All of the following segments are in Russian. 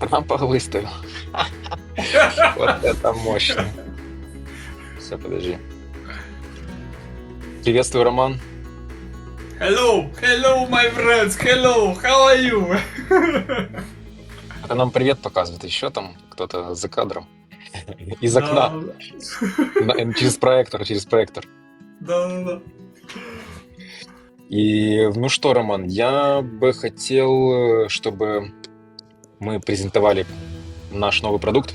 Трампа выставил. Вот это мощно. Все, подожди. Приветствую, Роман. Hello, hello, my friends, hello, how are you? Это нам привет показывает еще там кто-то за кадром. Из окна. На- Через проектор, через проектор. Да, да, да. И ну что, Роман, я бы хотел, э, чтобы мы презентовали наш новый продукт.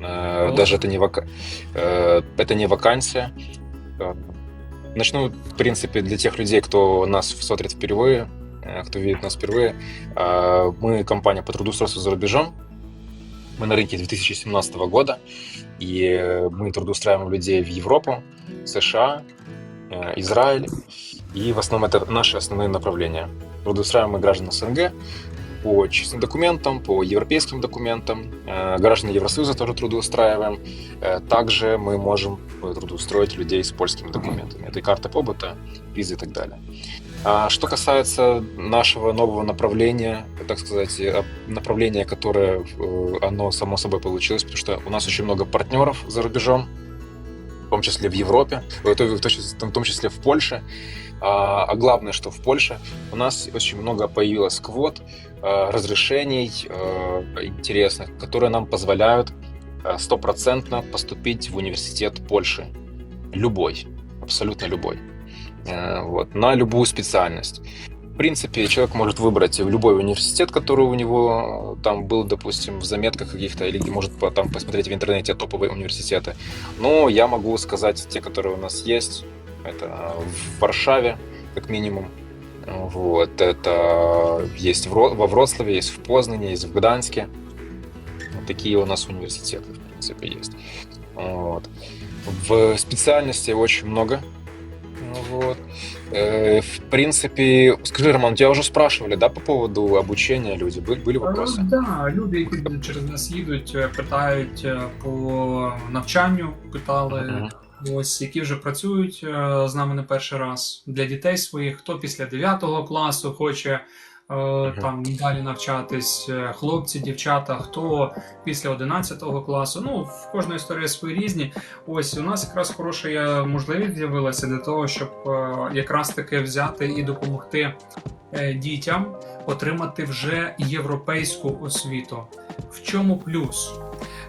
Э, О. Даже это не, вака- э, это не вакансия. Э, Начну, в принципе, для тех людей, кто нас смотрит впервые, кто видит нас впервые. Мы компания по трудоустройству за рубежом. Мы на рынке 2017 года, и мы трудоустраиваем людей в Европу, США, Израиль, и в основном это наши основные направления. Трудоустраиваем мы граждан СНГ по чистым документам, по европейским документам. Э, Граждан Евросоюза тоже трудоустраиваем. Э, Также мы можем э, трудоустроить людей с польскими документами. Это и карта побыта, визы и так далее. А что касается нашего нового направления, так сказать, направления, которое оно само собой получилось, потому что у нас очень много партнеров за рубежом, том числе в Европе, в том числе- в Польше. А а главное, что в Польше у нас очень много появилось квот, э, разрешений э, интересных, которые нам позволяют стопроцентно поступить в университет Польши. Любой, абсолютно любой. Вот, на любую специальность. В принципе, человек может выбрать любой университет, который у него э, там был, допустим, в заметках каких-то, или может там посмотреть в интернете топовые университеты. Но я могу сказать те, которые у нас есть. Это в Варшаве, как минимум. Вот, это есть в Ро- во Вроцлаве, есть в Познане, есть в Гданьске. Вот такие у нас университеты, в принципе, есть. Вот. В специальности очень много. Вот. Э, В принципе, скажи, Роман, тебя уже спрашивали, да, по поводу обучения люди? Были, были вопросы? Ну, да, люди, які через нас їдуть, е, питають е, по навчанню, питали. Мгм. Ось які вже працюють е, з нами не перший раз для дітей своїх, хто після 9 класу хоче е, там далі навчатись, е, хлопці, дівчата, хто після 11 класу. Ну, в кожної історії свої різні. Ось у нас якраз хороша можливість з'явилася для того, щоб е, якраз таки взяти і допомогти дітям отримати вже європейську освіту. В чому плюс?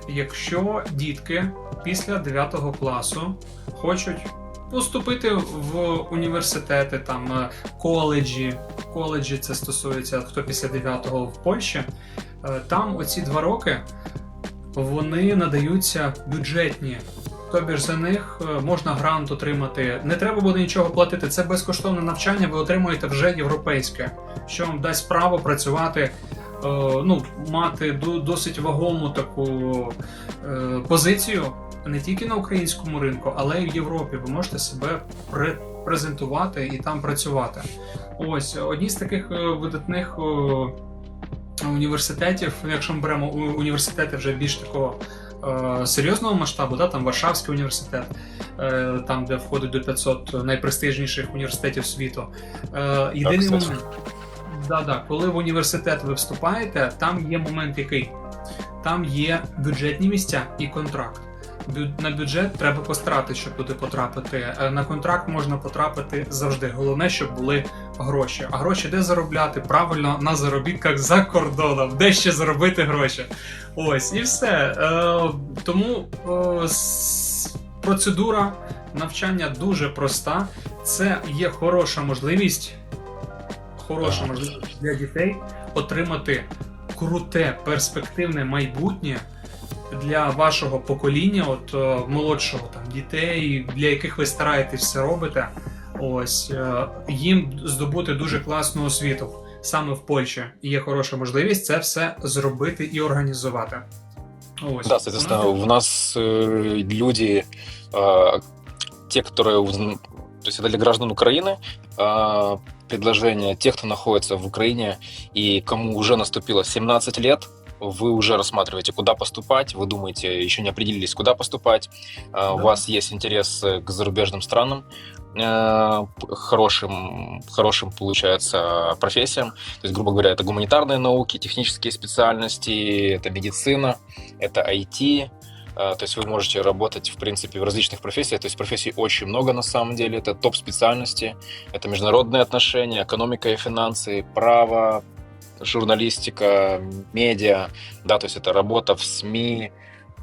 Якщо дітки після 9 класу хочуть поступити в університети, там е, коледжі, коледжі це стосується хто після 9 в Польщі, е, там оці два роки вони надаються бюджетні. Тобі ж за них е, можна грант отримати. Не треба буде нічого платити. Це безкоштовне навчання. Ви отримуєте вже європейське, що вам дасть право працювати, ну мати до- досить вагому таку позицію не тільки на українському ринку, але й в Європі. Ви можете себе пре- презентувати і там працювати. Ось одні з таких е, видатних. е, Університетів, якщо ми беремо університети вже більш такого е, серйозного масштабу, да, там Варшавський університет, е, там де входить до 500 найпрестижніших університетів світу. Е, єдиний кстати. момент, да, да, коли в університет ви вступаєте, там є момент який? Там є бюджетні місця і контракт. На бюджет треба постаратися, щоб туди потрапити. Е, На контракт можна потрапити завжди. Головне, щоб були гроші. А гроші де заробляти? Правильно на заробітках за кордоном. Де ще заробити гроші? Ось і все. Е, тому е, процедура навчання дуже проста. Це є хороша можливість, хороша можливість для дітей отримати круте перспективне майбутнє для вашого покоління, от е, молодшого там дітей, для яких ви стараєтесь все робите. Ось е, їм здобути дуже класну освіту саме в Польщі. І є хороша можливість це все зробити і організувати. Ось Да, соответственно, у нас э, люди, э, те, которые, уз- то есть это для граждан Украины, э, предложение тех, кто находится в Украине и кому уже наступило 17 лет, вы уже рассматриваете, куда поступать, вы думаете, еще не определились, куда поступать, да. у вас есть интерес к зарубежным странам, Э, хорошим, хорошим, получается, профессиям. То есть, грубо говоря, это гуманитарные науки, технические специальности, это медицина, это IT, э, то есть вы можете работать, в принципе, в различных профессиях. То есть профессий очень много на самом деле. Это топ-специальности. Это международные отношения, экономика и финансы, право, журналистика, медиа. Да, то есть это работа в СМИ,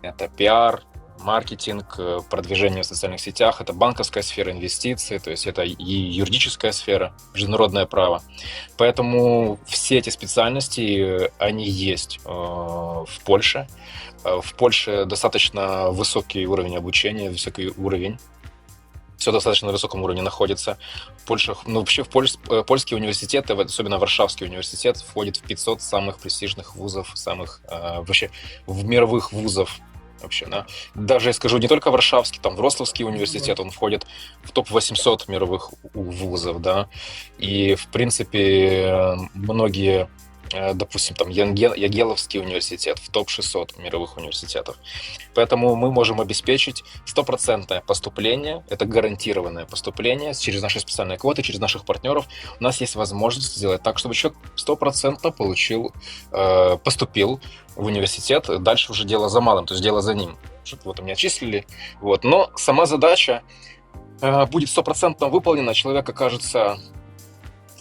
это пиар, маркетинг, э, продвижение в социальных сетях, это банковская сфера, инвестиции, то есть это и юридическая сфера, международное право. Поэтому все эти специальности, э, они есть э, в Польше. В Польше достаточно высокий уровень обучения, высокий уровень все достаточно на высоком уровне находится. В Польше, ну, вообще в Польш, польские университеты, особенно Варшавский университет, входит в 500 самых престижных вузов, самых вообще в мировых вузов вообще, да. Даже я скажу, не только Варшавский, там Вроцлавский университет, он входит в топ-800 мировых вузов, да. И, в принципе, многие Э, допустим, там Ягеловский университет в топ-600 мировых университетов. Поэтому мы можем обеспечить стопроцентное поступление, это гарантированное поступление через наши специальные квоты, через наших партнеров. У нас есть возможность сделать так, чтобы человек стопроцентно получил, э, поступил в университет. Дальше уже дело за малым, то есть дело за ним. Вот меня отчислили. Вот. Но сама задача э, будет стопроцентно выполнена, человек окажется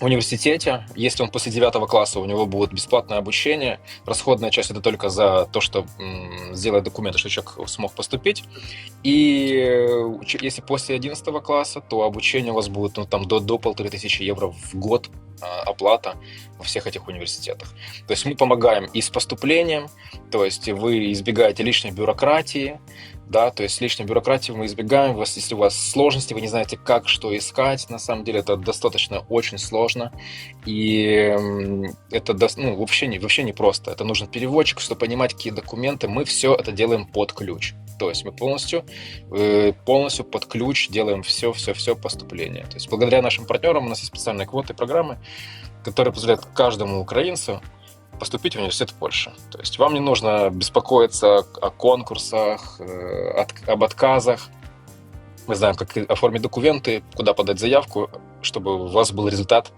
университете, если он после девятого класса, у него будет бесплатное обучение, расходная часть это только за то, что сделать документы, что человек смог поступить. И если после одиннадцатого класса, то обучение у вас будет ну, там, до, до полторы тысячи евро в год а, оплата во всех этих университетах. То есть мы помогаем и с поступлением, то есть вы избегаете лишней бюрократии, да, то есть лишней бюрократии мы избегаем, вас, если у вас сложности, вы не знаете, как, что искать, на самом деле это достаточно очень сложно, и это ну, вообще, не, вообще не просто, это нужен переводчик, чтобы понимать, какие документы, мы все это делаем под ключ, то есть мы полностью, э, полностью под ключ делаем все-все-все поступление, то есть благодаря нашим партнерам у нас есть специальные квоты программы, которые позволяют каждому украинцу поступить в университет в Польше. То есть вам не нужно беспокоиться о конкурсах, э, от, об отказах. Мы знаем, как оформить документы, куда подать заявку, чтобы у вас был результат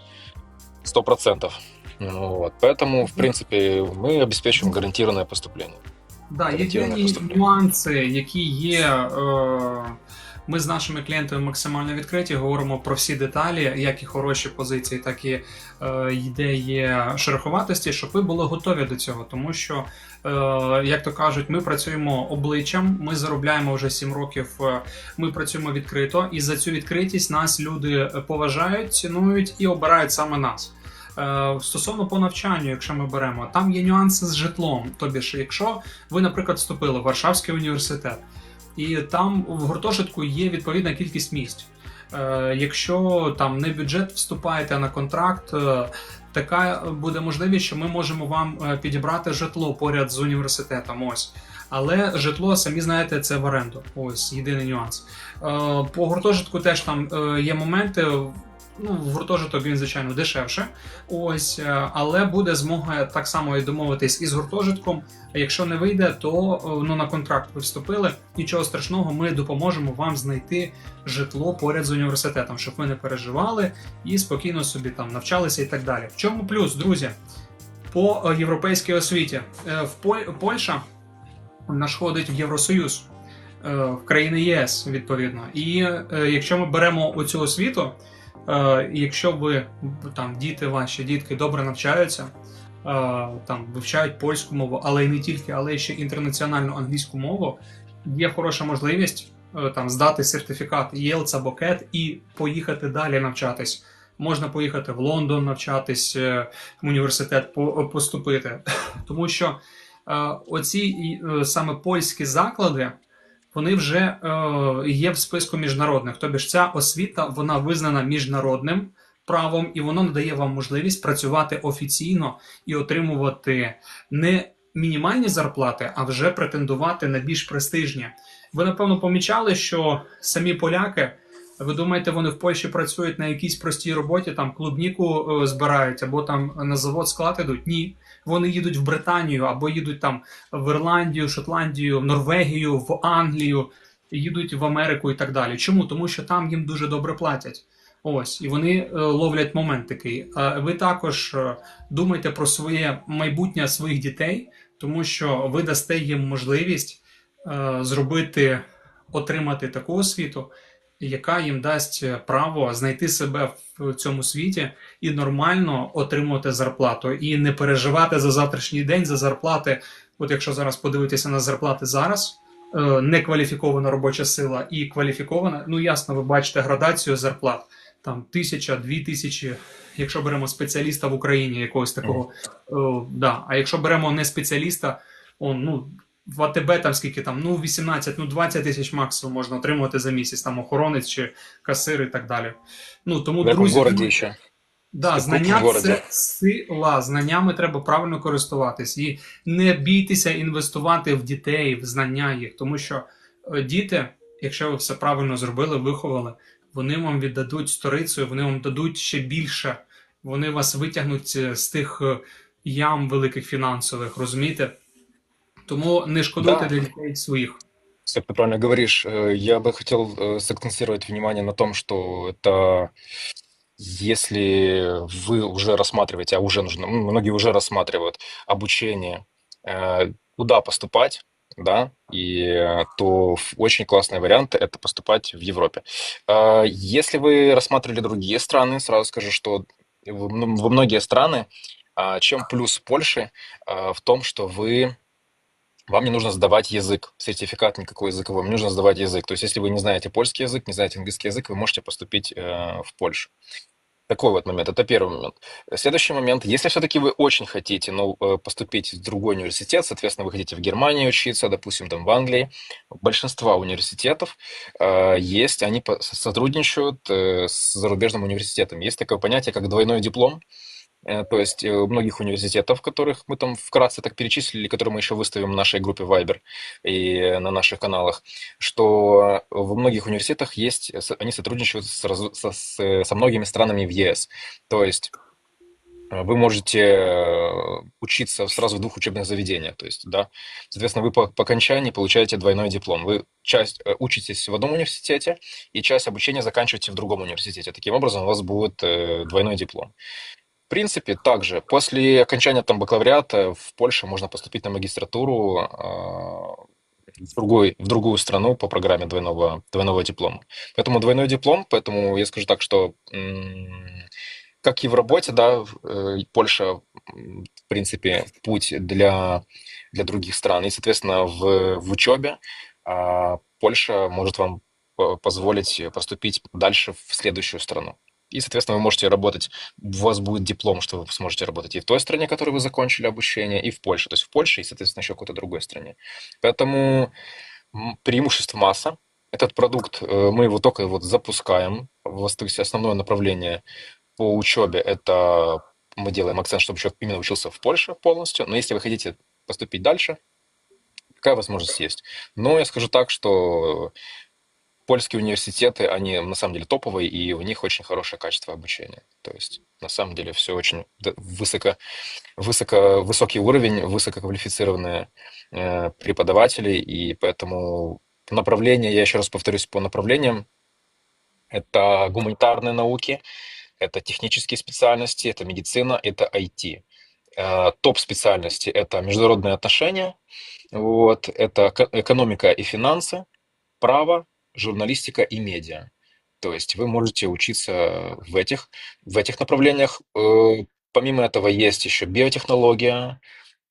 100%. Ну, вот. Поэтому, в принципе, мы обеспечиваем гарантированное поступление. Да, є нюанси, які є. Е... Ми з нашими клієнтами максимально відкриті, говоримо про всі деталі, як і хороші позиції, так і е, ідеї шероховатості, щоб ви були готові до цього. Тому що, е, як то кажуть, ми працюємо обличчям, ми заробляємо вже 7 років, е, ми працюємо відкрито, і за цю відкритість нас люди поважають, цінують і обирають саме нас. Е, стосовно по навчанню, якщо ми беремо, там є нюанси з житлом. Тобі ж, якщо ви, наприклад, вступили в Варшавський університет і там в гуртожитку є відповідна кількість місць. Е, якщо там не бюджет вступаєте на контракт, е, така буде можливість, що ми можемо вам е, підібрати житло поряд з університетом. Ось. Але житло, самі знаєте, це в оренду. Ось єдиний нюанс. По гуртожитку теж там є моменти. Ну, в гуртожиток він, звичайно, дешевше. Ось, е, але буде змога так само і домовитись із гуртожитком. Якщо не вийде, то е, ну, на контракт ви вступили. Нічого страшного, ми допоможемо вам знайти житло поряд з університетом, щоб ви не переживали і спокійно собі там навчалися і так далі. В чому плюс, друзі? По е, європейській освіті в Польща наш ходить в Євросоюз. В країни ЄС відповідно, і якщо ми беремо оцю освіту, Е, якщо ви там діти ваші дітки добре навчаються, е, там вивчають польську мову, але й не тільки, але ще інтернаціональну англійську мову, є хороша можливість е, там здати сертифікат або CAT і поїхати далі навчатись. Можна поїхати в Лондон навчатись, в університет поступити, тому що оці саме польські заклади вони вже е, є в списку міжнародних. Тобі ж ця освіта вона визнана міжнародним правом, і воно надає вам можливість працювати офіційно і отримувати не мінімальні зарплати, а вже претендувати на більш престижні. Ви напевно помічали, що самі поляки. Ви думаєте, вони в Польщі працюють на якійсь простій роботі, там клубніку е, збирають або там на завод склад ідуть? Ні. Вони їдуть в Британію або їдуть там в Ірландію, Шотландію, в Норвегію, в Англію, їдуть в Америку і так далі. Чому? Тому що там їм дуже добре платять. Ось, і вони е, ловлять момент такий. Ви також е, думайте про своє майбутнє своїх дітей, тому що ви дасте їм можливість зробити, отримати таку освіту, яка їм дасть право знайти себе в цьому світі і нормально отримувати зарплату, і не переживати за завтрашній день, за зарплати. От якщо зараз подивитися на зарплати зараз, е, некваліфікована робоча сила і кваліфікована, ну ясно, ви бачите градацію зарплат. Там тисяча, дві тисячі, якщо беремо спеціаліста в Україні, якогось такого. О, да. А якщо беремо не спеціаліста, он, ну, в АТБ там скільки там, ну 18, ну 20 тисяч максимум можна отримувати за місяць, там охоронець чи касир і так далі. Ну тому В друзі, городі ще? Да, знання це сила. Знаннями треба правильно користуватись. І не бійтеся інвестувати в дітей, в знання їх, тому що е, діти, якщо ви все правильно зробили, виховали, вони вам віддадуть сторицею, вони вам дадуть ще більше. Вони вас витягнуть е, з тих е, ям великих фінансових, розумієте? Тому не шкодуйте Да. для дітей своїх. Все, ты правильно говоришь. Я бы хотел сакцентировать внимание на том, что это если вы уже рассматриваете, а уже нужно, многие уже рассматривают обучение, куда поступать, да, и то очень классный вариант это поступать в Европе. Если вы рассматривали другие страны, сразу скажу, что м- во многие страны, а, чем плюс Польши а, в том, что вы вам не нужно сдавать язык, сертификат никакой языковой, вам не нужно сдавать язык. То есть, если вы не знаете польский язык, не знаете английский язык, вы можете поступить э, в Польшу. Такой вот момент, это первый момент. Следующий момент, если все-таки вы очень хотите ну, э, поступить в другой университет, соответственно, вы хотите в Германии учиться, допустим, там в Англии, большинство университетов э, есть, они сотрудничают э, с зарубежным университетом. Есть такое понятие, как двойной диплом. Э, То есть э, многих университетов, которых мы там вкратце так перечислили, которые мы еще выставим в нашей группе Viber и э, на наших каналах, что во многих университетах есть, э, они сотрудничают с со, со многими странами в ЕС. То есть э, вы можете э, учиться сразу в двух учебных заведениях. То есть, да, соответственно, вы по, по окончании получаете двойной диплом. Вы часть э, учитесь в одном университете и часть обучения заканчиваете в другом университете. Таким образом, у вас будет э, двойной диплом. Принципе, также после окончания там бакалавриата в Польше можно поступить на магистратуру а, в другой, в другую страну по программе двойного, двойного диплома. Поэтому двойной диплом, поэтому я скажу так, что как и в работе, да, э, Польша, в принципе, путь для, для других стран. И, соответственно, в, в учебе а, Польша может вам по- позволить поступить дальше в следующую страну. И, соответственно, вы можете работать, у вас будет диплом, что вы сможете работать и в той стране, в которой вы закончили обучение, и в Польше. То есть в Польше и, соответственно, еще в какой-то другой стране. Поэтому преимуществ масса. Этот продукт, э, мы его только вот запускаем. То есть основное направление по учебе это мы делаем акцент, чтобы человек именно учился в Польше полностью. Но если вы хотите поступить дальше, такая возможность есть. Но я скажу так, что польские университеты, они на самом деле топовые, и у них очень хорошее качество обучения. То есть на самом деле все очень высоко, высоко, высокий уровень, высококвалифицированные э, преподаватели, и поэтому направление, я еще раз повторюсь, по направлениям, это гуманитарные науки, это технические специальности, это медицина, это IT. Э, Топ-специальности– это международные отношения, вот, это эко- экономика и финансы, право, журналистика и медиа. То есть вы можете учиться в этих, в этих направлениях. Э, Помимо этого есть еще биотехнология,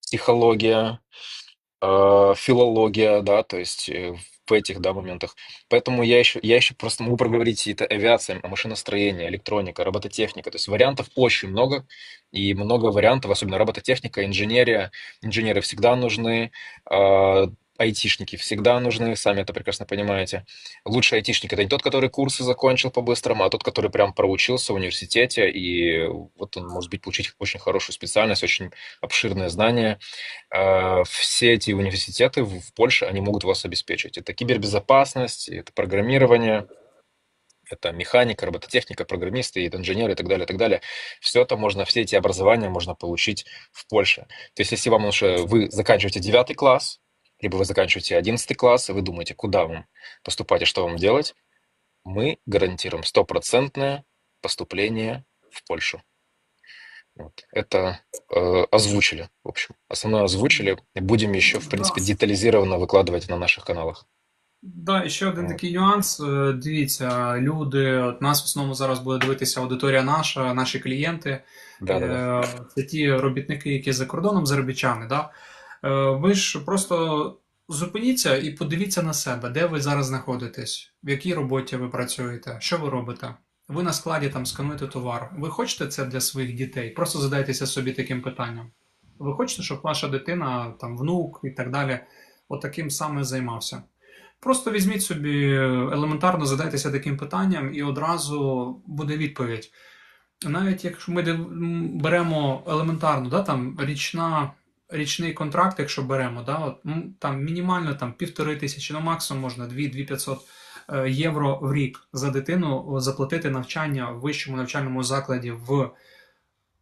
психология, э, филология, да, то есть э, в этих, да, моментах. Поэтому я еще, я еще просто могу проговорить это авиация, машиностроение, электроника, робототехника. То есть вариантов очень много, и много вариантов, особенно робототехника, инженерия. Инженеры всегда нужны, а, айтишники всегда нужны, сами это прекрасно понимаете. Лучший айтишник– это не тот, который курсы закончил по-быстрому, а тот, который прям проучился в университете, и вот он может быть получить очень хорошую специальность, очень обширное знание. А, Все эти университеты в Польше, они могут вас обеспечить. Это кибербезопасность, это программирование, Это механика, робототехника, программисты, инженеры и так далее, и так далее. Все это можно, все эти образования можно получить в Польше. То есть если вам уже вы заканчиваете 9 класс, либо вы заканчиваете 11 класс, и вы думаете, куда вам поступать и что вам делать, мы гарантируем стопроцентное поступление в Польшу. Вот. Это э, озвучили, в общем. Основное озвучили. И будем еще, в принципе, детализированно викладувати на наших каналах. Да, і ще один От. такий нюанс. Е, Дивіться, люди, от нас в основному зараз буде дивитися аудиторія наша, наші клієнти. Да, да, да. Е, Це ті робітники, які за кордоном, заробітчани. Да? Е, Ви ж просто зупиніться і подивіться на себе, де ви зараз знаходитесь, в якій роботі ви працюєте, що ви робите. Ви на складі там скануєте товар. Ви хочете це для своїх дітей? Просто задайтеся собі таким питанням. Ви хочете, щоб ваша дитина, там, внук і так далі, отаким саме займався? Просто візьміть собі елементарно, задайтеся таким питанням, і одразу буде відповідь. Навіть якщо ми беремо елементарно, да, там річна, річний контракт, якщо беремо, да, от, там мінімально там, півтори тисячі, ну максимум можна 2-2500 е, євро в рік за дитину заплатити навчання в вищому навчальному закладі в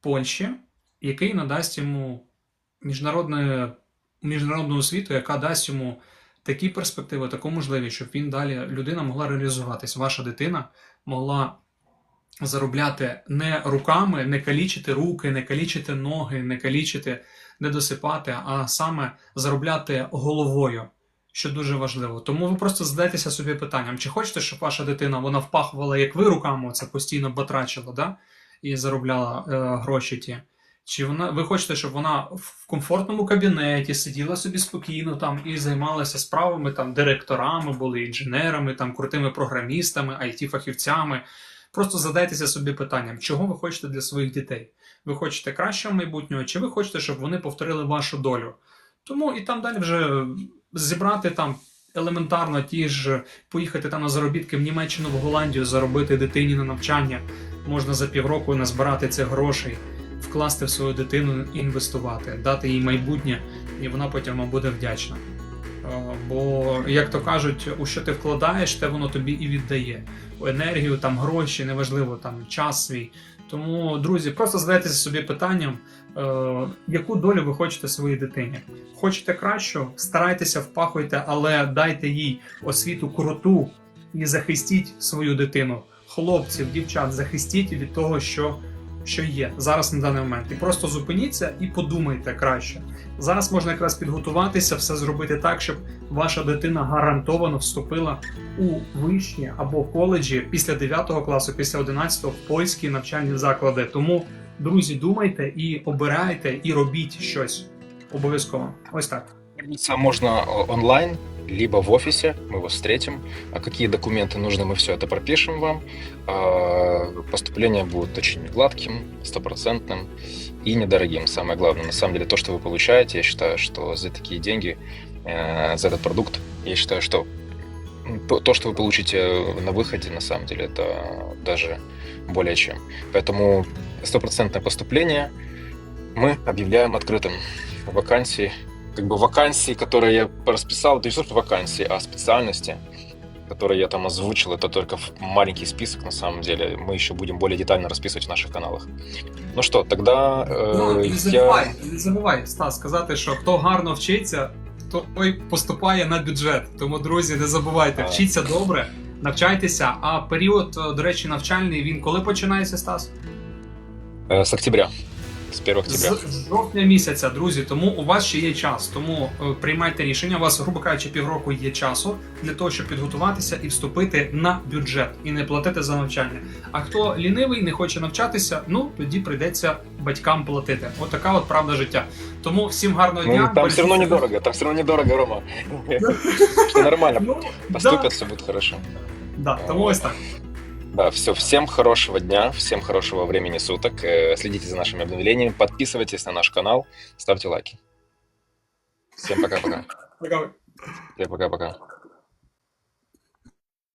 Польщі, який надасть йому міжнародну освіту, яка дасть йому такі перспективи, таку можливість, щоб він далі людина могла реалізуватись. Ваша дитина могла заробляти не руками, не калічити руки, не калічити ноги, не калічити, не досипати, а саме заробляти головою, що дуже важливо. Тому ви просто задайтеся собі питанням, чи хочете, щоб ваша дитина вона впахувала, як ви руками, це постійно батрачила, да? і заробляла е, гроші ті. Чи вона ви хочете, щоб вона в комфортному кабінеті сиділа собі спокійно там і займалася справами там директорами, були інженерами, там крутими програмістами, it фахівцями Просто задайтеся собі питанням, чого ви хочете для своїх дітей. Ви хочете кращого майбутнього, чи ви хочете, щоб вони повторили вашу долю? Тому і там далі вже зібрати там елементарно ті ж поїхати там на заробітки в Німеччину, в Голландію, заробити дитині на навчання. Можна за півроку назбирати цих грошей, вкласти в свою дитину інвестувати, дати їй майбутнє, і вона потім буде вдячна. Е, Бо, як то кажуть, у що ти вкладаєш, те воно тобі і віддає. Енергію, там гроші, неважливо, там час свій. Тому, друзі, просто задайтеся собі питанням, е, яку долю ви хочете своїй дитині. Хочете кращу, старайтеся, впахуйте, але дайте їй освіту круту і захистіть свою дитину. Хлопців, дівчат, захистіть від того, що, що є зараз на даний момент. І просто зупиніться і подумайте краще. Зараз можна якраз підготуватися, все зробити так, щоб ваша дитина гарантовано вступила у вищі або коледжі після 9 класу, після 11 в польські навчальні заклади. Тому, друзі, думайте і обирайте, і робіть щось обов'язково. Ось так. Учиться можно о- онлайн, либо в офисе, мы вас встретим. А какие документы нужны, мы все это пропишем вам. А, Поступление будет очень гладким, стопроцентным И недорогим. Самое главное, на самом деле, то, что вы получаете, я считаю, что за такие деньги, э, за этот продукт, я считаю, что то, то, что вы получите на выходе, на самом деле, это даже более чем. Поэтому стопроцентное поступление мы объявляем открытым. Вакансии как бы вакансии, которые я расписал, это не просто вакансии, а специальности, которые я там озвучил, это только в- маленький список на самом деле. Мы еще будем более детально расписывать в наших каналах. Ну что, тогда э, Ну, не я... забувай, не забувай, Стас, сказати, що хто гарно вчиться, той поступає на бюджет. Тому, друзі, не забувайте, Так. вчіться добре, навчайтеся. А період, е, до речі, навчальний він коли починається, Стас? э, с октября, с 1 октября. З з жовтня місяця, друзі. Тому у вас ще є час. Тому е, приймайте рішення. У вас, грубо кажучи, півроку є часу для того, щоб підготуватися і вступити на бюджет і не платити за навчання. А хто лінивий, не хоче навчатися, ну тоді прийдеться батькам платити. От така от правда життя. Тому всім гарного Ну, дня. там все равно Бережіть недорого, там все равно недорого, Рома. Что нормально, Ну, поступят, все будет хорошо. да, тому ось так. Да, все. Всем хорошего дня, всем хорошего времени суток. Э, Следите за нашими обновлениями, подписывайтесь на наш канал, ставьте лайки. Всем пока-пока. Пока. Всем пока-пока.